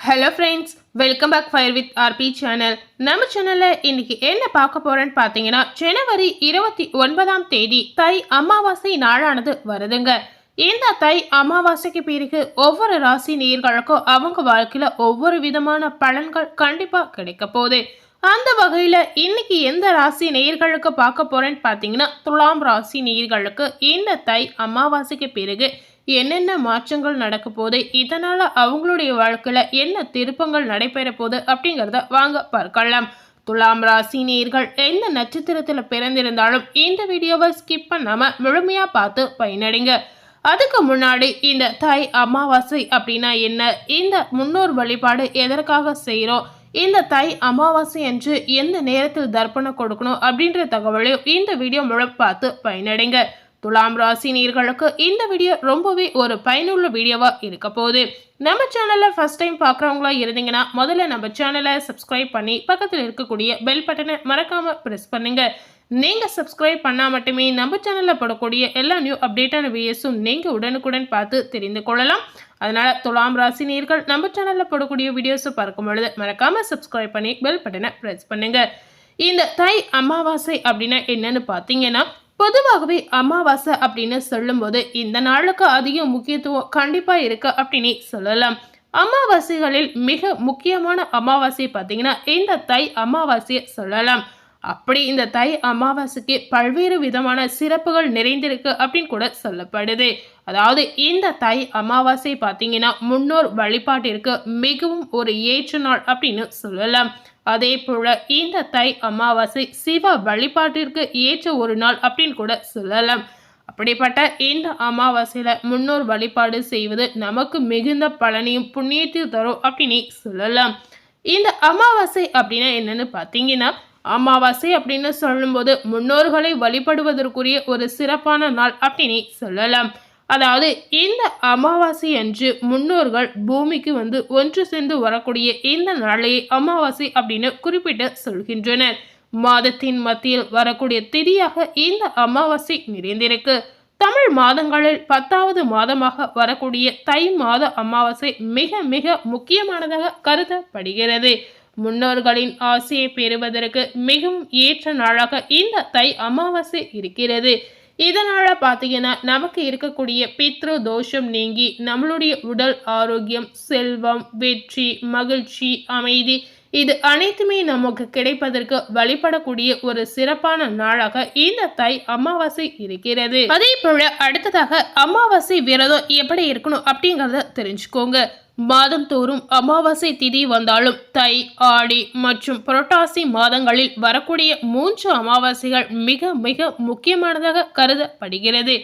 Hello friends welcome back fire with RP channel நம்ம சேனலில் இன்னைக்கு என்ன பார்க்க போகிறேன்னு பார்த்தீங்கன்னா ஜனவரி இருபத்தி ஒன்பதாம் தேதி தை அமாவாசை நாளானது வருதுங்க. இந்த தை அமாவாசைக்கு பிறகு ஒவ்வொரு ராசி நேர்களுக்கும் அவங்க வாழ்க்கையில் ஒவ்வொரு விதமான பலன்கள் கண்டிப்பாக கிடைக்க போகுது. அந்த வகையில் இன்னைக்கு எந்த ராசி நேயர்களுக்கு பார்க்க போகிறேன்னு பார்த்தீங்கன்னா துலாம் ராசி நேயர்களுக்கு இந்த தை அமாவாசைக்கு பிறகு என்னென்ன மாற்றங்கள் நடக்க போகுது? இதனால அவங்களுடைய வாழ்க்கையில என்ன திருப்பங்கள் நடைபெற போகுது அப்படிங்கிறத வாங்க பார்க்கலாம். துலாம் ராசி நேர்கள் எந்த நட்சத்திரத்தில் பிறந்திருந்தாலும் இந்த வீடியோவை ஸ்கிப் பண்ணாம முழுமையா பார்த்து பயனடைங்க. அதுக்கு முன்னாடி இந்த தாய் அமாவாசை அப்படின்னா என்ன? இந்த முன்னோர் வழிபாடு எதற்காக செய்கிறோம் இந்த தை அமாவாசை என்று எந்த நேரத்தில் தர்ப்பணம் கொடுக்கணும் அப்படின்ற தகவலையும் இந்த வீடியோ மூலம் பார்த்து பயனடைங்க. துலாம் ராசி நீர்களுக்கு இந்த வீடியோ ரொம்பவே ஒரு பயனுள்ள வீடியோவாக இருக்க போகுது. நம்ம சேனலில் ஃபஸ்ட் டைம் பார்க்குறவங்களா இருந்தீங்கன்னா முதல்ல நம்ம சேனலை சப்ஸ்கிரைப் பண்ணி பக்கத்தில் இருக்கக்கூடிய பெல் பட்டனை மறக்காமல் ப்ரெஸ் பண்ணுங்கள் நீங்கள் சப்ஸ்கிரைப் பண்ணால் மட்டுமே நம்ம சேனலில் போடக்கூடிய எல்லா நியூ அப்டேட்டான வீடியோஸும் நீங்கள் உடனுக்குடன் பார்த்து தெரிந்து கொள்ளலாம். அதனால் துலாம் ராசி நேர்கள் நம்ம சேனலில் போடக்கூடிய வீடியோஸை பார்க்கும் பொழுது மறக்காமல் சப்ஸ்கிரைப் பண்ணி பெல் பட்டனை ப்ரெஸ் பண்ணுங்கள் இந்த தை அமாவாசை அப்படின்னா என்னென்னு பார்த்தீங்கன்னா பொதுவாகவே அமாவாசை அப்படின்னு சொல்லும்போது இந்த நாளுக்கு அதிக முக்கியத்துவம் கண்டிப்பாக இருக்கு அப்படின்னு சொல்லலாம். அமாவாசைகளில் மிக முக்கியமான அமாவாசை பார்த்தீங்கன்னா இந்த தை அமாவாசையை சொல்லலாம். அப்படி இந்த தை அமாவாசைக்கு பல்வேறு விதமான சிறப்புகள் நிறைந்திருக்கு அப்படின்னு கூட சொல்லப்படுது. அதாவது இந்த தை அமாவாசை பார்த்தீங்கன்னா முன்னோர் வழிபாட்டிற்கு மிகவும் ஒரு ஏற்ற நாள் அப்படின்னு சொல்லலாம். அதே போல இந்த தை அமாவாசை சிவ வழிபாட்டிற்கு ஏற்ற ஒரு நாள் அப்படின்னு கூட சொல்லலாம். அப்படிப்பட்ட இந்த அமாவாசையில் முன்னோர் வழிபாடு செய்வது நமக்கு மிகுந்த பலனையும் புண்ணியத்தையும் தரும் அப்படின்னு சொல்லலாம். இந்த அமாவாசை அப்படின்னா என்னன்னு பார்த்தீங்கன்னா அமாவாசை அப்படின்னு சொல்லும்போது முன்னோர்களை வழிபடுவதற்குரிய ஒரு சிறப்பான நாள் அப்படின்னு சொல்லலாம். அதாவது இந்த அமாவாசை அன்று முன்னோர்கள் பூமிக்கு வந்து ஒன்று சேர்ந்து வரக்கூடிய இந்த நாளையை அமாவாசை அப்படின்னு குறிப்பிட்டு சொல்கின்றனர். மாதத்தின் மத்தியில் வரக்கூடிய திதியாக இந்த அமாவாசை நிறைந்திருக்கு. தமிழ் மாதங்களில் பத்தாவது மாதமாக வரக்கூடிய தை மாத அமாவாசை மிக மிக முக்கியமானதாக கருதப்படுகிறது. முன்னோர்களின் ஆசையை பெறுவதற்கு மிகவும் ஏற்ற நாளாக இந்த தை அமாவாசை இருக்கிறது. இதனால் பார்த்தீங்கன்னா நமக்கு இருக்கக்கூடிய பித்ரு தோஷம் நீங்கி நம்மளுடைய உடல் ஆரோக்கியம் செல்வம் வெற்றி மகிழ்ச்சி அமைதி இது அனைத்துமே நமக்கு கிடைப்பதற்கு வழிபடக்கூடிய ஒரு சிறப்பான நாளாக இந்த தை அமாவாசை இருக்கிறது. அதே போல அடுத்ததாக அமாவாசை விரதம் எப்படி இருக்கணும் அப்படிங்கறத தெரிஞ்சுக்கோங்க. மாதந்தோறும் அமாவாசை திதி வந்தாலும் தை ஆடி மற்றும் புரட்டாசி மாதங்களில் வரக்கூடிய மூன்று அமாவாசைகள் மிக மிக முக்கியமானதாக கருதப்படுகிறது.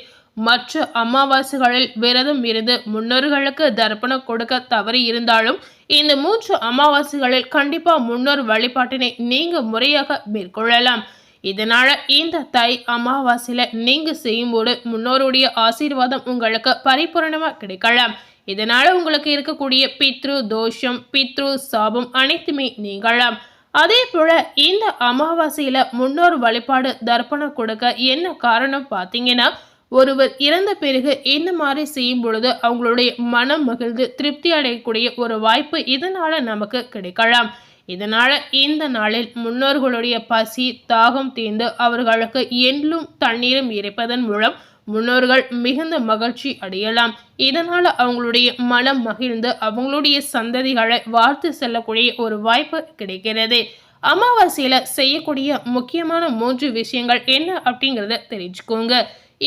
மற்ற அமாவாசைகளில் விரதம் இருந்து முன்னோர்களுக்கு தர்ப்பணம் கொடுக்க தவறி இருந்தாலும் இந்த மூன்று அமாவாசைகளில் கண்டிப்பா முன்னோர் வழிபாட்டினை நீங்க முறையாக மேற்கொள்ளலாம். இதனால இந்த தை அமாவாசையில நீங்க செய்யும்போது முன்னோருடைய ஆசீர்வாதம் உங்களுக்கு பரிபூரணமா கிடைக்கலாம். இதனால் உங்களுக்கு இருக்கக்கூடிய பித்ரு தோஷம் பித்ரு சாபம் அனைத்துமே நீங்களாம் அதே போல இந்த அமாவாசையில முன்னோர் வழிபாடு தர்ப்பணம் கொடுக்க என்ன காரணம் பார்த்தீங்கன்னா ஒருவர் இறந்த பிறகு இந்த மாதிரி செய்யும் பொழுது அவங்களுடைய மனம் மகிழ்ந்து திருப்தி அடையக்கூடிய ஒரு வாய்ப்பு இதனால் நமக்கு கிடைக்கலாம். இதனால் இந்த நாளில் முன்னோர்களுடைய பசி தாகம் தீர்ந்து அவர்களுக்கு எண்ணும் தண்ணீரும் இறைப்பதன் மூலம் முன்னோர்கள் மிகுந்த மகிழ்ச்சி அடையலாம். இதனால் அவங்களுடைய மனம் மகிழ்ந்து அவங்களுடைய சந்ததிகளை வாழ்த்து செல்லக்கூடிய ஒரு வாய்ப்பு கிடைக்கிறது. அமாவாசையில் செய்யக்கூடிய முக்கியமான மூன்று விஷயங்கள் என்ன அப்படிங்கிறத தெரிஞ்சுக்கோங்க.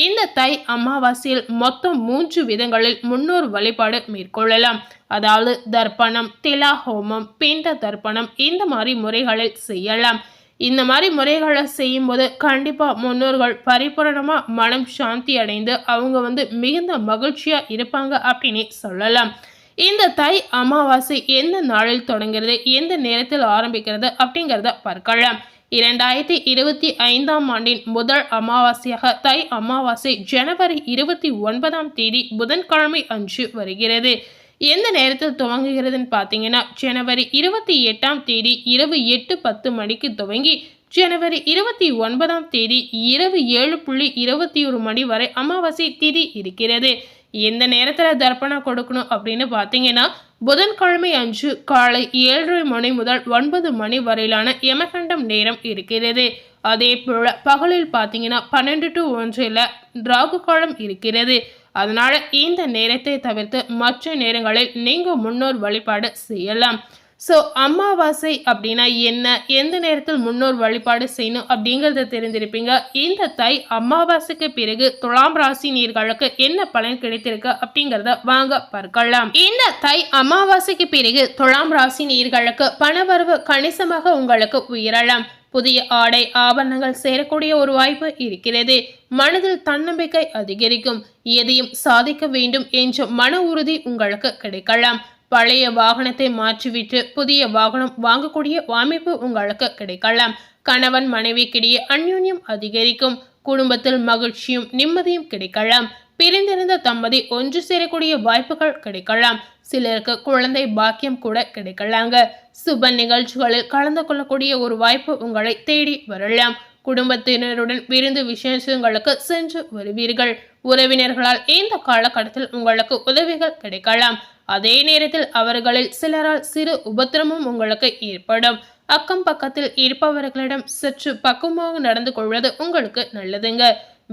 இந்த தை அமாவாசையில் மொத்தம் மூன்று விதங்களில் முன்னோர் வழிபாடு மேற்கொள்ளலாம். அதாவது தர்ப்பணம் திலா ஹோமம் பிண்ட தர்ப்பணம் இந்த மாதிரி முறைகளில் செய்யலாம். இந்த மாதிரி முறைகளை செய்யும்போது கண்டிப்பாக முன்னோர்கள் பரிபூரணமாக மனம் சாந்தி அடைந்து அவங்க வந்து மிகுந்த மகிழ்ச்சியாக இருப்பாங்க அப்படின்னு சொல்லலாம். இந்த தை அமாவாசை எந்த நாளில் தொடங்கிறது எந்த நேரத்தில் ஆரம்பிக்கிறது அப்படிங்கிறத பார்க்கலாம். இரண்டாயிரத்தி இருபத்தி ஐந்தாம் ஆண்டின் முதல் அமாவாசையாக தை அமாவாசை ஜனவரி இருபத்தி ஒன்பதாம் தேதி புதன்கிழமை அன்று வருகிறது. எந்த நேரத்தில் துவங்குகிறதுன்னு பார்த்தீங்கன்னா ஜனவரி இருபத்தி எட்டாம் தேதி இரவு எட்டு பத்து மணிக்கு துவங்கி ஜனவரி இருபத்தி ஒன்பதாம் தேதி இரவு ஏழு புள்ளி இருபத்தி ஒரு மணி வரை அமாவாசை திதி இருக்கிறது. எந்த நேரத்தில் தர்ப்பணம் கொடுக்கணும் அப்படின்னு பார்த்தீங்கன்னா புதன்கிழமை அன்று காலை ஏழரை மணி முதல் ஒன்பது மணி வரையிலான யமகண்டம் நேரம் இருக்கிறது. அதே போல் பகலில் பார்த்தீங்கன்னா பன்னெண்டு டு ஒன்றில் ராகு காலம் இருக்கிறது. அதனால இந்த நேரத்தை தவிர்த்து மற்ற நேரங்களில் நீங்கள் முன்னோர் வழிபாடு செய்யலாம். ஸோ அமாவாசை அப்படின்னா என்ன? எந்த நேரத்தில் முன்னோர் வழிபாடு செய்யணும் அப்படிங்கிறத தெரிஞ்சிருப்பீங்க இந்த தை அமாவாசைக்கு பிறகு துலாம் ராசி நீர்களுக்கு என்ன பலன் கிடைத்திருக்கு அப்படிங்கிறத வாங்க பார்க்கலாம். இந்த தை அமாவாசைக்கு பிறகு துலாம் ராசி நீர்களுக்கு பணவரவு கணிசமாக உங்களுக்கு உயரலாம். புதிய ஆடை ஆபரணங்கள் சேரக்கூடிய ஒரு வாய்ப்பு இருக்கிறது. மனதில் தன்னம்பிக்கை அதிகரிக்கும். எதையும் சாதிக்க வேண்டும் என்ற மன உறுதி உங்களுக்கு கிடைக்கலாம். பழைய வாகனத்தை மாற்றிவிட்டு புதிய வாகனம் வாங்கக்கூடிய அமைப்பு உங்களுக்கு கிடைக்கலாம். கணவன் மனைவிக்கிடையே அந்யோன்யம் அதிகரிக்கும். குடும்பத்தில் மகிழ்ச்சியும் நிம்மதியும் கிடைக்கலாம். பிரிந்திருந்த தம்பதி ஒன்று சேரக்கூடிய வாய்ப்புகள் கிடைக்கலாம். சிலருக்கு குழந்தை பாக்கியம் கூட கிடைக்கலாங்க. சுப நிகழ்ச்சிகளில் கலந்து கொள்ளக்கூடிய ஒரு வாய்ப்பு உங்களை தேடி வரலாம். குடும்பத்தினருடன் விருந்து விசேஷங்களுக்கு சென்று வருவீர்கள். உறவினர்களால் இந்த காலகட்டத்தில் உங்களுக்கு உதவிகள் கிடைக்கலாம். அதே நேரத்தில் அவர்களில் சிலரால் சிறு உபத்திரமும் உங்களுக்கு ஏற்படும். அக்கம் பக்கத்தில் இருப்பவர்களிடம் சற்று பக்குவமாக நடந்து கொள்வது உங்களுக்கு நல்லதுங்க.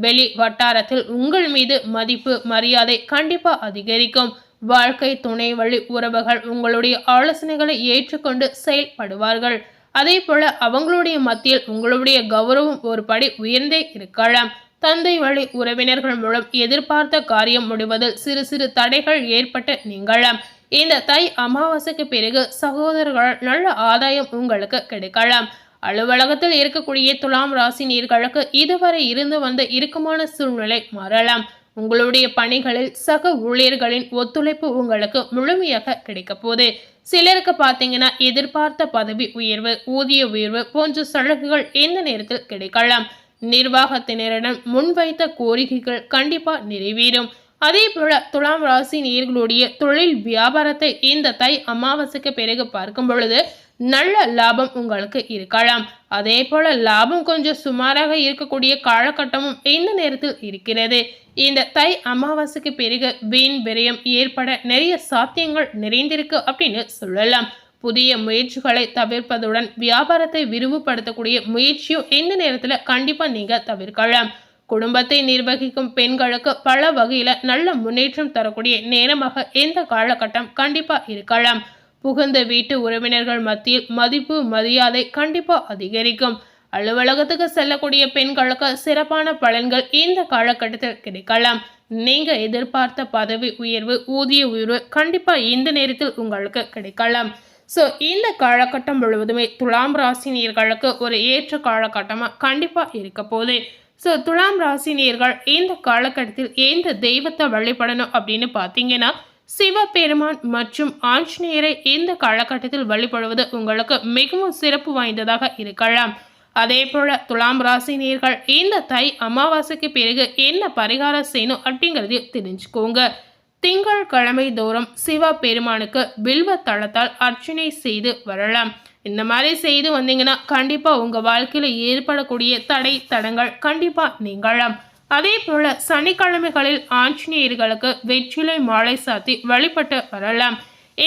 வெளி வட்டாரத்தில் உங்கள் மீது மதிப்பு மரியாதை கண்டிப்பாக அதிகரிக்கும். வாழ்க்கை துணை வழி உறவுகள் உங்களுடைய ஆலோசனைகளை ஏற்றுக்கொண்டு செயல்படுவார்கள். அதே போல அவங்களுடைய மத்தியில் உங்களுடைய கௌரவம் ஒரு படி உயர்ந்தே இருக்கலாம். தந்தை வழி உறவினர்கள் மூலம் எதிர்பார்த்த காரியம் முடிவதில் சிறு சிறு தடைகள் ஏற்பட்டு நீங்களாம் இந்த தை அமாவாசைக்கு பிறகு சகோதரர்கள் நல்ல ஆதாயம் உங்களுக்கு கிடைக்கலாம். அலுவலகத்தில் இருக்கக்கூடிய துலாம் ராசி நீர்களுக்கு இதுவரை இருந்து வந்த இறுக்கமான சூழ்நிலை மாறலாம். உங்களுடைய பணிகளில் சக ஊழியர்களின் ஒத்துழைப்பு உங்களுக்கு முழுமையாக கிடைக்க போகுது. சிலருக்கு பார்த்தீங்கன்னா எதிர்பார்த்த பதவி உயர்வு ஊதிய உயர்வு போன்ற சலுகைகள் இந்த நேரத்தில் கிடைக்கலாம். நிர்வாகத்தினரிடம் முன்வைத்த கோரிக்கைகள் கண்டிப்பாக நிறைவேறும். அதே போல துலாம் ராசி நேர்களுடைய தொழில் வியாபாரத்தை இந்த தை அமாவாசைக்கு பிறகு பார்க்கும் பொழுது நல்ல லாபம் உங்களுக்கு இருக்கலாம். அதே போல லாபம் கொஞ்சம் சுமாராக இருக்கக்கூடிய காலகட்டமும் இந்த நேரத்தில் இருக்கிறது. இந்த தை அமாவாசைக்கு பிறகு வீண் விரயம் ஏற்பட நிறைய சாத்தியங்கள் நிறைந்திருக்கு அப்படின்னு சொல்லலாம். புதிய முயற்சிகளை தவிர்ப்பதுடன் வியாபாரத்தை விரிவுபடுத்தக்கூடிய முயற்சியும் இந்த நேரத்தில் கண்டிப்பாக நீங்கள் தவிர்க்கலாம். குடும்பத்தை நிர்வகிக்கும் பெண்களுக்கு பல வகையில் நல்ல முன்னேற்றம் தரக்கூடிய நேரமாக இந்த காலகட்டம் கண்டிப்பாக இருக்கலாம். புகுந்த வீட்டு உறவினர்கள் மத்தியில் மதிப்பு மரியாதை கண்டிப்பாக அதிகரிக்கும். அலுவலகத்துக்கு செல்லக்கூடிய பெண்களுக்கு சிறப்பான பலன்கள் இந்த காலகட்டத்தில் கிடைக்கலாம். நீங்க எதிர்பார்த்த பதவி உயர்வு ஊதிய உயர்வு கண்டிப்பா இந்த நேரத்தில் உங்களுக்கு கிடைக்கலாம். ஸோ இந்த காலகட்டம் முழுவதுமே துலாம் ராசினியர்களுக்கு ஒரு ஏற்ற காலகட்டமாக கண்டிப்பாக இருக்க போகுது. ஸோ துலாம் ராசினியர்கள் இந்த காலகட்டத்தில் எந்த தெய்வத்தை வழிபடணும் அப்படின்னு பார்த்தீங்கன்னா சிவபெருமான் மற்றும் ஆஞ்சநேயரை இந்த காலகட்டத்தில் வழிபடுவது உங்களுக்கு மிகவும் சிறப்பு வாய்ந்ததாக இருக்கலாம். அதே போல துலாம் ராசினியர்கள் இந்த தை அமாவாசைக்கு பிறகு என்ன பரிகாரம் செய்யணும் அப்படிங்கிறதையும் தெரிஞ்சுக்கோங்க. திங்கள் கிழமை தோறும் சிவபெருமானுக்கு பில்வ தளத்தால் அர்ச்சனை செய்து வரலாம். இந்த மாதிரி செய்து வந்தீங்கன்னா கண்டிப்பாக உங்கள் வாழ்க்கையில் ஏற்படக்கூடிய தடை தடங்கள் கண்டிப்பாக நீங்களாம் அதே போல சனிக்கிழமைகளில் ஆஞ்சநேயர்களுக்கு வெற்றிலை மாலை சாத்தி வழிபட்டு வரலாம்.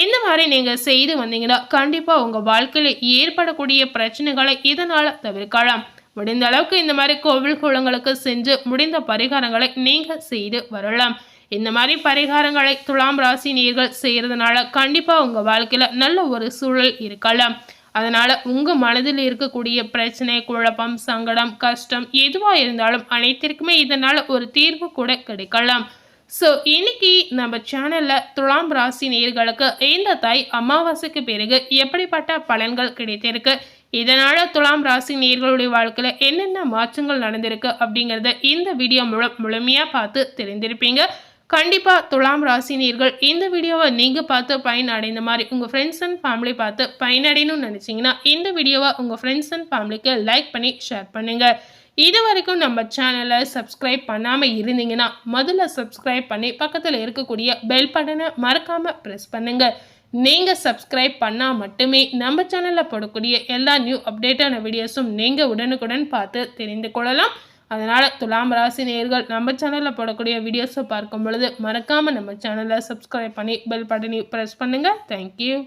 இந்த மாதிரி நீங்கள் செய்து வந்தீங்கன்னா கண்டிப்பாக உங்கள் வாழ்க்கையில் ஏற்படக்கூடிய பிரச்சனைகளை இதனால் தவிர்க்கலாம். முடிந்த அளவுக்கு இந்த மாதிரி கோவில் குளங்களுக்கு செஞ்சு முடிந்த பரிகாரங்களை நீங்கள் செய்து வரலாம். இந்த மாதிரி பரிகாரங்களை துலாம் ராசி நீர்கள் செய்கிறதுனால கண்டிப்பாக உங்கள் வாழ்க்கையில் நல்ல ஒரு சூழல் இருக்கலாம். அதனால் உங்கள் மனதில் இருக்கக்கூடிய பிரச்சனை குழப்பம் சங்கடம் கஷ்டம் எதுவாக இருந்தாலும் அனைத்திற்குமே இதனால் ஒரு தீர்வு கூட கிடைக்கலாம். ஸோ இன்னைக்கு நம்ம சேனலில் துலாம் ராசி நேர்களுக்கு இந்த தாய் அமாவாசைக்கு பிறகு எப்படிப்பட்ட பலன்கள் கிடைத்திருக்கு? இதனால் துலாம் ராசி நேர்களுடைய வாழ்க்கையில் என்னென்ன மாற்றங்கள் நடந்திருக்கு அப்படிங்கிறத இந்த வீடியோ மூலம் முழுமையாக பார்த்து தெரிந்திருப்பீங்க. கண்டிப்பாக துலாம் ராசினியர்கள் இந்த வீடியோவை நீங்கள் பார்த்து பயன் அடைந்த மாதிரி உங்கள் ஃப்ரெண்ட்ஸ் அண்ட் ஃபேமிலி பார்த்து பயனடையணும்னு நினச்சிங்கன்னா இந்த வீடியோவை உங்கள் ஃப்ரெண்ட்ஸ் அண்ட் ஃபேமிலிக்கு லைக் பண்ணி ஷேர் பண்ணுங்கள் இது வரைக்கும் நம்ம சேனலை சப்ஸ்கிரைப் பண்ணாமல் இருந்தீங்கன்னா முதல்ல சப்ஸ்கிரைப் பண்ணி பக்கத்தில் இருக்கக்கூடிய பெல் பட்டனை மறக்காமல் ப்ரெஸ் பண்ணுங்கள் நீங்கள் சப்ஸ்கிரைப் பண்ணால் மட்டுமே நம்ம சேனலில் போடக்கூடிய எல்லா நியூ அப்டேட்டான வீடியோஸும் நீங்கள் உடனுக்குடன் பார்த்து தெரிந்து கொள்ளலாம். அதனால் துலாம் ராசி நேர்கள் நம்ம சேனலில் போடக்கூடிய வீடியோஸை பார்க்கும் பொழுது மறக்காமல் நம்ம சேனலை சப்ஸ்கிரைப் பண்ணி பெல் பட்டனை ப்ரெஸ் பண்ணுங்கள் தேங்க்யூ